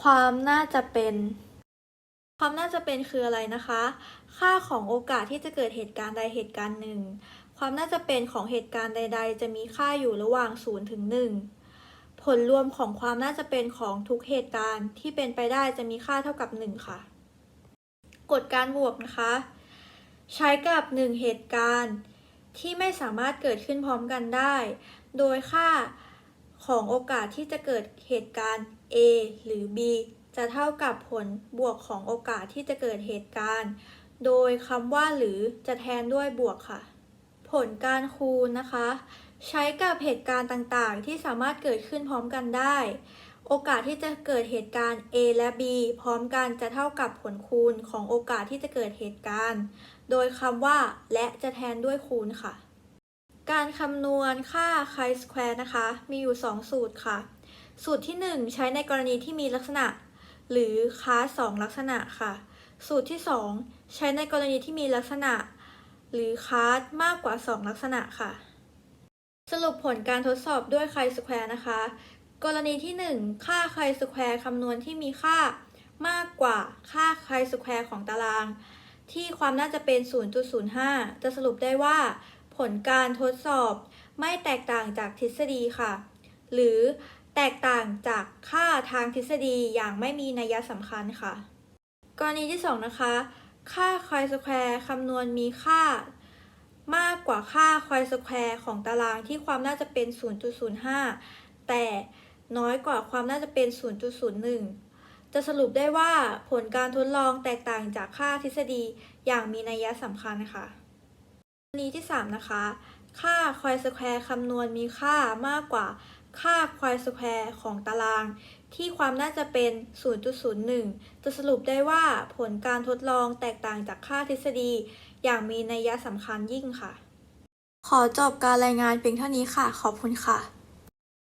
ความน่าจะเป็น ความน่าจะเป็นคืออะไรนะคะ ค่าของโอกาสที่จะเกิดเหตุการณ์ใดเหตุการณ์หนึ่ง ความน่าจะเป็นของเหตุการณ์ใด ๆ จะมีค่าอยู่ระหว่าง0ถึง1ผลรวมของความน่าจะเป็นของทุกเหตุการณ์ที่เป็นไปได้จะมีค่าเท่ากับ 1 ค่ะ กฎการบวกนะคะ ใช้กับ 1 เหตุการณ์ที่ไม่สามารถเกิดขึ้นพร้อมกันได้ โดยค่า ของโอกาสที่จะเกิดเหตุการณ์ A หรือ B จะเท่ากับผลบวกของโอกาสที่จะเกิดเหตุการณ์ โดยคำว่าหรือจะแทนด้วยบวกค่ะ ผลการคูณนะคะ ใช้กับเหตุการณ์ต่างๆ ที่สามารถเกิดขึ้นพร้อมกันได้ โอกาสที่จะเกิดเหตุการณ์ A และ B พร้อมกันจะเท่ากับผลคูณของโอกาสที่จะเกิดเหตุการณ์ โดยคำว่า และจะแทนด้วยคูณค่ะ การคำนวณค่า chi square นะคะ มีอยู่ 2 สูตรค่ะ สูตรที่ 1 ใช้ในกรณีที่มีลักษณะ หรือค้าสองลักษณะค่ะ สูตรที่ 2 ใช้ในกรณีที่มีลักษณะ หรือค้ามากกว่า 2 ลักษณะค่ะ สรุปผลการทดสอบด้วย chi square นะคะ กรณีที่ 1 ค่า chi square คำนวณที่มีค่ามากกว่าค่า chi square ของตาราง ที่ความน่าจะเป็น 0.05 จะสรุปได้ว่า ผลการทดสอบไม่แตกต่างจากทฤษฎีค่ะ หรือแตกต่างจากค่าทางทฤษฎีอย่างไม่มีนัยสำคัญค่ะ กรณีที่ 2 นะคะ ค่า chi square คำนวณมีค่ามากกว่าค่า chi square ของตารางที่ความน่าจะเป็น 0.05 แต่น้อยกว่าความน่าจะเป็น 0.01 จะสรุปได้ว่าผลการทดลองแตกต่างจากค่าทฤษฎีอย่างมีนัยสำคัญค่ะ กรณีที่ 3 นะคะ ค่าคอยสแควร์คำนวณมีค่ามากกว่าค่าควายสแควร์ของตาราง ที่ความน่าจะเป็น 0.01 จะสรุปได้ว่าผลการทดลองแตกต่างจากค่าทฤษฎี อย่างมีนัยสำคัญยิ่งค่ะ ขอจบการรายงานเพียงเท่านี้ค่ะ ขอบคุณค่ะ